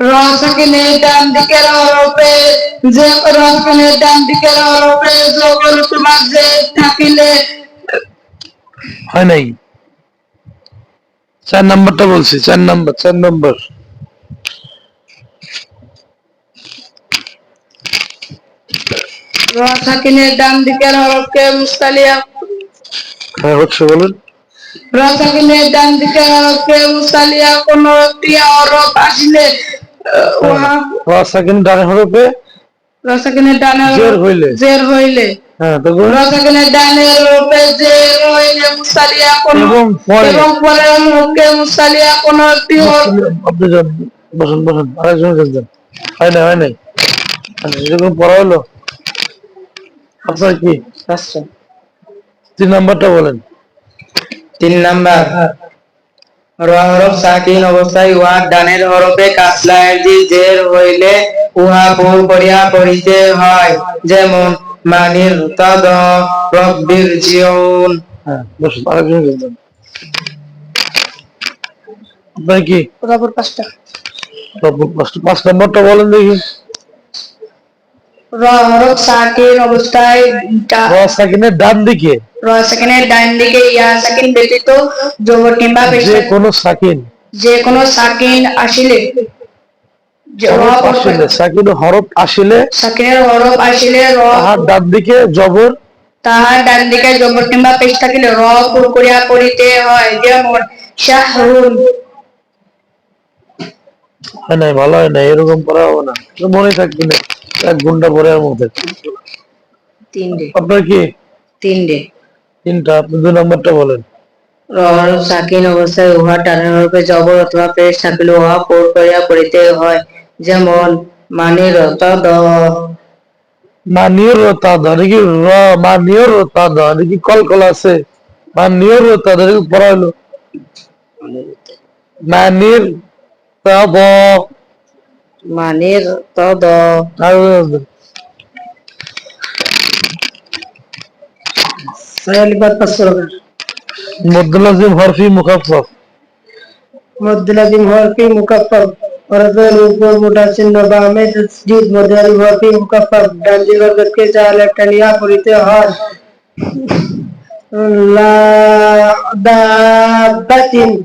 রসাকিনের ডান দিকের যে রসাকিনের ডান দিকের হরফে জবর তোমার যে থাকিলে। হয় নাই? চার নাম্বারটা বলছি চার নাম্বার চার নাম্বার। রসাকিনের ডান দিকের হরফকে মুস্তালিয়া। হ্যাঁ হচ্ছে বলুন। রসাকিনের ডান দিকের হরফকে মুস্তালিয়া কোন একটি হরফ আসলে উহা ডানে হরফে রসাকিনের ডান জের হইলে। জের হইলে। হ্যাঁ রসাকিনের হরফে জের হইলে মুস্তালিয়া কোন এবং পরে। এবং পরের হরফকে মুস্তালিয়া কোন একটি হরফ আপনি যান। বসুন বসুন। আরেকজন যান হয় নাই হয় নাই? আচ্ছা, এরকম পড়া হলো? আপনার কি? তিন নাম্বারটা বলেন। তিন নাম্বার। র হরফ সাকিন অবস্থায় উহার ডানের হরফে কাসলায়ের জি জের হইলে উহা পুর করিয়া পড়িতে হয়। যেমন মানির তদ রব্বির জিউন। হ্যাঁ পাঁচটা। পাঁচ- পাঁচ নাম্বারটা বলেন দেখি। র হরফ সাকিন অবস্থায় ডা- র সাকিনের ডান দিকে। র সাকিনের ডান দিকে ইয়া সাকিন ব্যতীত জবর কিংবা যে কোনো সাকিন। যে কোনো সাকিন আসিলে সাকিন হরফ আসিলে সাকিনের হরফ আসিলে র তাহার ডান দিকে জবর তাহার ডান দিকে জবর কিংবা পেশ থাকিলে র পুর করিয়া পড়িতে হয় যেমন শাহরুন। হয় নাই ভালো হয় না এরকম করা হবে না। মনে থাকবে না এক ঘণ্টা পরে তিনটে। আপনার কি? তিনটে। তিনটা আপনি দুই নম্বরটা বলেন। র হরফ সাকিন অবস্থায় উহা টানের হরফে জবর অথবা পেশ থাকিলে উহা পুর করিয়া পড়িতে হয়। যেমন মানে রত দ মানিয়র রতা ধরে কি র মানিয়র রতা ধরে কি কলকল আছে? মানিয়র রতা ধরে কি পড়া হলো মানির তব মানে রত দ আর فيلبر بالصغر مدلزم حرفي مخفف مدلزم حرفي مخفف ورزل ऊपर मोटा चिन्ह बा में तस्दीद मदलजम हरफी मुखफफ डान जिगर करके चार लेफ्टन या पुरीते हर ला दाबतिन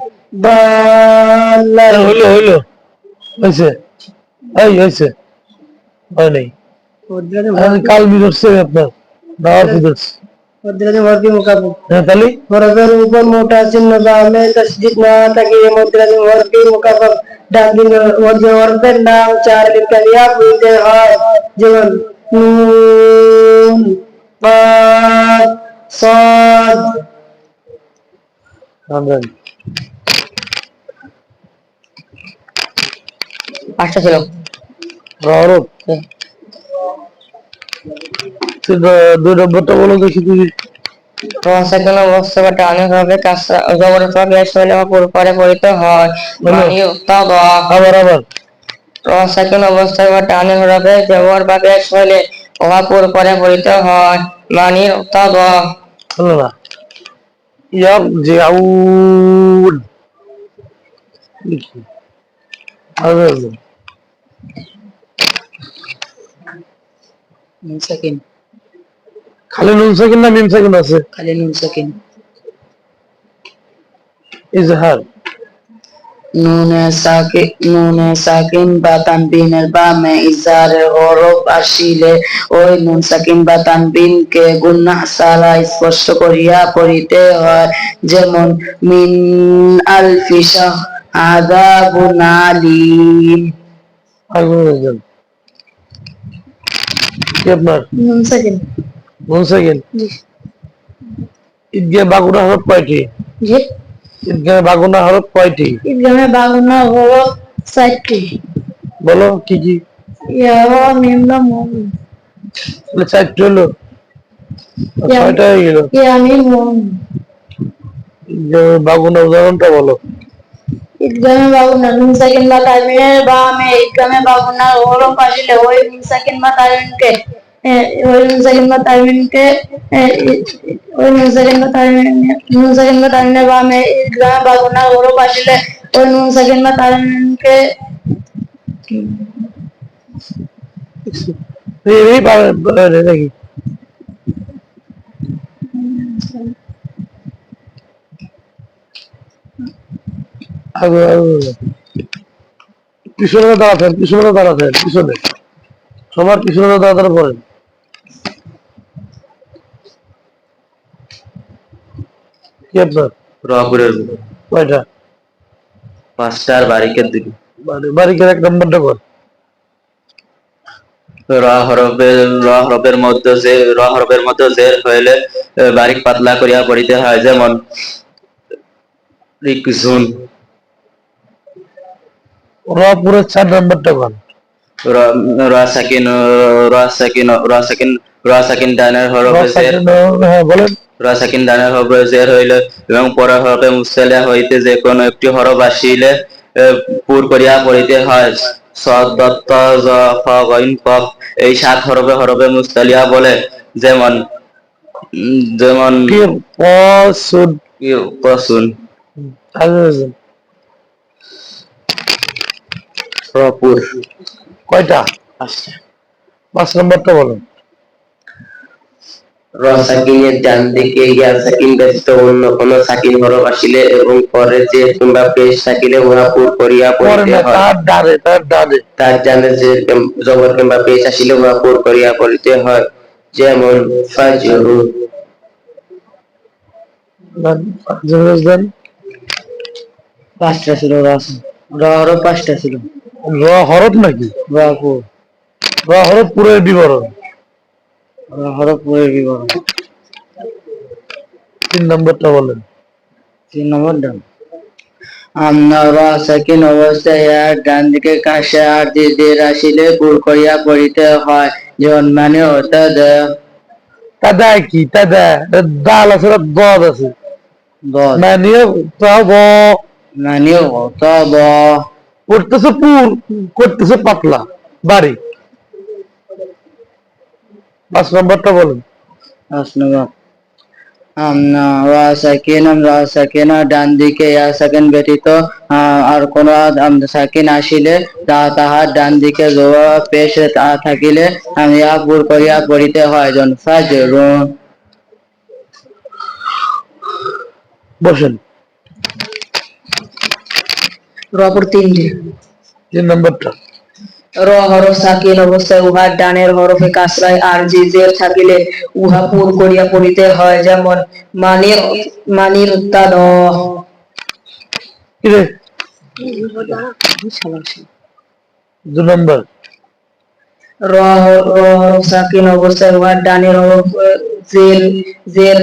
बालर हेलो हेलो ऐसे आई ऐसे और नहीं काल भी दर्शे अपना नार भी મુદ્રાની મોહરથી મુકાબો તલી બરોબર ઉપર મોટા ચિહ્ન ગામે તસ્જીદ ના તકે મુદ્રાની મોહરથી મુકાબો ડાંગીન વર્ગ વર્ગન નામ ચાર કલિયા બોલતે હોય જીવન નૂન પા સાદ રામરામ পাঁচটা ছিল রহরব দুই নম্বরটা বলো দেখি তুমি কাঁচা হলে পরে পরিত হয়। মানে আবার আবার। হলে উহা পরে পরিত হয়। মানে নুন সাকিন খালি নুন সেকেন্ড না মিম সেকেন্ড আছে? খালি নুন সাকিন ইজহার। নুনে সাকিন নুনে সাকিন বা তানবিনের বামে ইজারের হরফ আসিলে ওই নুন সাকিন বা তানবিনকে গুন্নাহ সারা স্পষ্ট করিয়া পড়িতে হয়। যেমন মিন আলফিশা আযাবুন আলীম। আগুন কি নুন সাকিন ঈদগাহ বাগুনা হরফ কয়টি? ঈদগাহ বাগুনা হরফ কয়টি? ইসলামে বাংলা হরফ চারটি। বলো কি কি? চারটি হলো। ছয়টা হয়ে গেল। ঈদগাহ বাগুনা উদাহরণটা বলো। ইদগামে বাগুনা নুন সাকিন বা ইদগামে বাগুনা হরফ আসলে ওই নুন সাকিন বা তানবিনকে এ, ওই নুন সাকিন বা তানবিনকে এ, ই- ওই নুন সাকিন বা তানবিন নুন সাকিন বা তানবিনের বামে ইদগামে বাগুনা হরফ আসলে ওই নুন সাকিন বা তানবিনকে এই এই পারে পারে নাকি আগে আগে পিছনে দাঁড়াতেন পিছনে দাঁড়াতেন পিছনে সবার পিছনে দাঁড়াতে পড়েন কি আপনার? রহপুরের কয়টা? পাঁচটার বারিকের দিকে বাড়ি এক নম্বরটা কর র হরফের র হরফের মধ্যে যে র হরফের মধ্যে জের হইলে বারিক পাতলা করিয়া পড়িতে হয়। যেমন রিকজুন রপুরের চার নম্বরটা কর র- র সাকিন র সাকিন র সাকিন র সাকিন ডানের হরফে জের হ্যাঁ বলেন। র জের হইলে এবং হরফে মুস্তালিয়া হইতে যে কোনো একটি হরফ আসিলে পুর করিয়া পড়িতে হয়। সদ দত্ত জ ফ গইন কফ এই সাত হরফে হরফে মুস্তালিয়া বলে। যেমন যেমন কি? পশুন কয়টা? পাঁচ নম্বরটা বলেন। র সাকিনের ডান দিকে ইয়া সাকিন ব্যতীত অন্য কোন সাকিন হরফ আসিলে এবং পরে যে কিংবা পেশ থাকিলে উহা পুর করিয়া পড়িতে হয়। তার ডানে তার ডানে। তার জানে যে জবর কিংবা পেশ আসিলে উহা পুর করিয়া পড়িতে হয়। যেমন ফাজরু। পাঁচটা ছিল রস। র হরফ পাঁচটা ছিল। র হরফ নাকি? র হরফ পুরো বিবরণ। র বিবরণ তিন নম্বরটা বলেন। তিন নম্বর ডান আমরা সাকিন অবস্থায় ডান দিকে কাশে আর আসিলে পুর করিয়া পড়িতে হয়। যেমন মানে হতে কি? ডাল আছে দদ আছে। না নিয়ে তাও ব করতেছে পুর করতেছে পাতলা বাড়ি। পাঁচ নম্বরটা বলেন। পাঁচ নম্বর সাকিন সাকিন ডান দিকে ইয়া সাকিন ব্যতীত আর কোন সাকিন আসিলে তাহার ডান দিকে জোয়া পেশ থাকিলে আমি ইয়া পুর করিয়া পড়িতে হয়। জন বসেন। রপুর তিনটে। তিন নম্বরটা। র হরফ সাকিন অবস্থায় উহার ডানের হরফে কাসরায় আর জিজের থাকিলে উহা পুর করিয়া পড়িতে হয় যেমন মানির মানির দু নম্বর। র হ- হরফ সাকিন অবস্থায় উহার ডানের হরফ জের জের